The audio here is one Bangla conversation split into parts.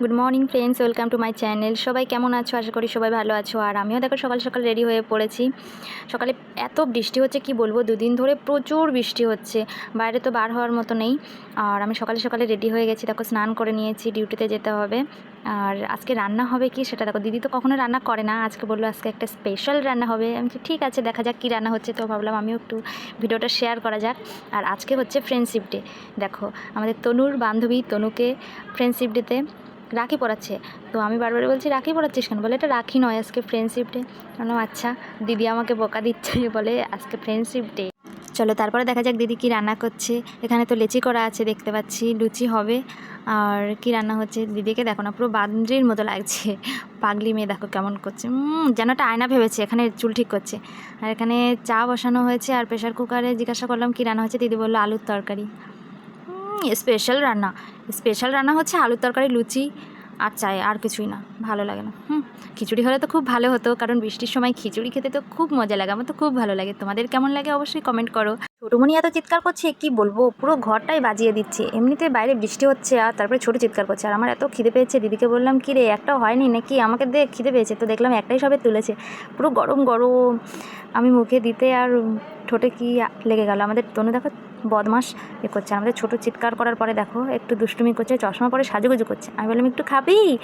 Good morning friends welcome to my channel সবাই কেমন আছো? আশা করি সবাই ভালো আছো। আর আমিও দেখো সকাল সকাল রেডি হয়ে পড়েছি। সকালে এত বৃষ্টি হচ্ছে, কি বলব? দুদিন ধরে প্রচুর বৃষ্টি হচ্ছে। বাইরে তো বার হওয়ার মতো নেই। আর আমি সকালে সকালে রেডি হয়ে গেছি। দেখো, স্নান করে নিয়েছি ডিউটিতে যেতে হবে। আর আজকে রান্না হবে কি সেটা দেখো। দিদি তো কখনো রান্না করে না। আজকে বলল আজকে একটা স্পেশাল রান্না হবে। আমি ঠিক আছে, দেখা যাক কী রান্না হচ্ছে। তো ভাবলাম আমিও একটু ভিডিওটা শেয়ার করা যাক। আর আজকে হচ্ছে ফ্রেন্ডশিপ ডে দেখো, আমাদের তনুর বান্ধবী তনুকে ফ্রেন্ডশিপ ডেতে রাখি পড়াচ্ছে তো আমি বারবার বলছি, রাখি পড়াচ্ছিস কেন? বলে, এটা রাখি নয়, আজকে ফ্রেন্ডশিপ ডে বললাম আচ্ছা দিদি আমাকে বোকা দিচ্ছে। বলে, আজকে ফ্রেন্ডশিপ ডে চলো, তারপরে দেখা যাক দিদি কি রান্না করছে। এখানে তো লেচি করা আছে, দেখতে পাচ্ছি, লুচি হবে। আর কি রান্না হচ্ছে? দিদিকে দেখো না, পুরো বান্দ্রির মতো লাগছে। পাগলি মেয়ে, দেখো কেমন করছে। যেন একটা আয়না ভেবেছে, এখানে চুল ঠিক করছে। আর এখানে চা বসানো হয়েছে, আর প্রেশার কুকারে জিজ্ঞাসা করলাম, কি রান্না হচ্ছে? দিদি বলল, আলুর তরকারি। স্পেশাল রান্না। স্পেশাল রান্না হচ্ছে আলুর তরকারি, লুচি আর চাই, আর কিছুই না। ভালো লাগে না। হুম, খিচুড়ি হলে তো খুব ভালো হতো, কারণ বৃষ্টির সময় খিচুড়ি খেতে তো খুব মজা লাগে। আমার তো খুব ভালো লাগে। তোমাদের কেমন লাগে অবশ্যই কমেন্ট করো। ছোটোমণি এত চিৎকার করছে, কি বলব? পুরো ঘরটাই বাজিয়ে দিচ্ছে। এমনিতে বাইরে বৃষ্টি হচ্ছে আর তারপরে ছোটো চিৎকার করছে। আর আমার এত খিদে পেয়েছে। দিদিকে বললাম, কি রে একটাও হয়নি নাকি? আমাকে দেখ খিদে পেয়েছে। তো দেখলাম একটাই সবে তুলেছে। পুরো গরম গরম। আমি মুখে দিতে আর ঠোঁটে কি লেগে গেল? আমাদের তনু দেখো বদমাস এ করছে। আমাদের ছোটো চিৎকার করার পরে দেখো, একটু দুষ্টুমি করছে, চশমা পরে সাজুগুজু করছে। আমি বললাম, একটু খাবি?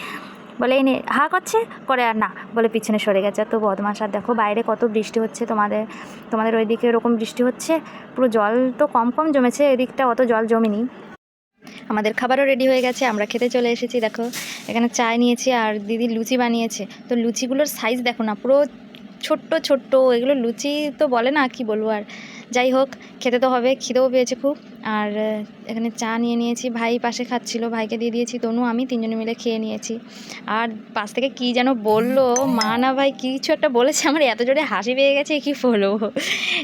বলে এনে হা করছে? করে আর না। বলে, পিছনে সরে গেছে। তো বদমাস আর দেখো বাইরে কত বৃষ্টি হচ্ছে তোমাদের তোমাদের ওইদিকে এরকম বৃষ্টি হচ্ছে। পুরো জল তো কম কম জমেছে, এদিকটা অত জল জমেনি। আমাদের খাবারও রেডি হয়ে গেছে, আমরা খেতে চলে এসেছি। দেখো, এখানে চা নিয়েছি আর দিদি লুচি বানিয়েছে। তো লুচিগুলোর সাইজ দেখো না, পুরো ছোট্ট ছোট্ট, এগুলো লুচি তো বলে না, কি বলব আর। যাই হোক খেতে তো হবে, খিদেও পেয়েছে খুব। আর এখানে চা নিয়ে নিয়েছি, ভাই পাশে খাচ্ছিল, ভাইকে দিয়ে দিয়েছি, তনু, আমি তিনজনে মিলে খেয়ে নিয়েছি। আর পাশ থেকে কি যেন বলল, মা না ভাই কিছু একটা বলেছে, আমার এত জোরে হাসি পেয়ে গেছে, কি বলব?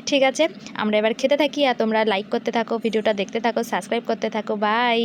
ঠিক আছে, আমরা এবার খেতে থাকি, আর তোমরা লাইক করতে থাকো ভিডিওটা দেখতে থাকো সাবস্ক্রাইব করতে থাকো বাই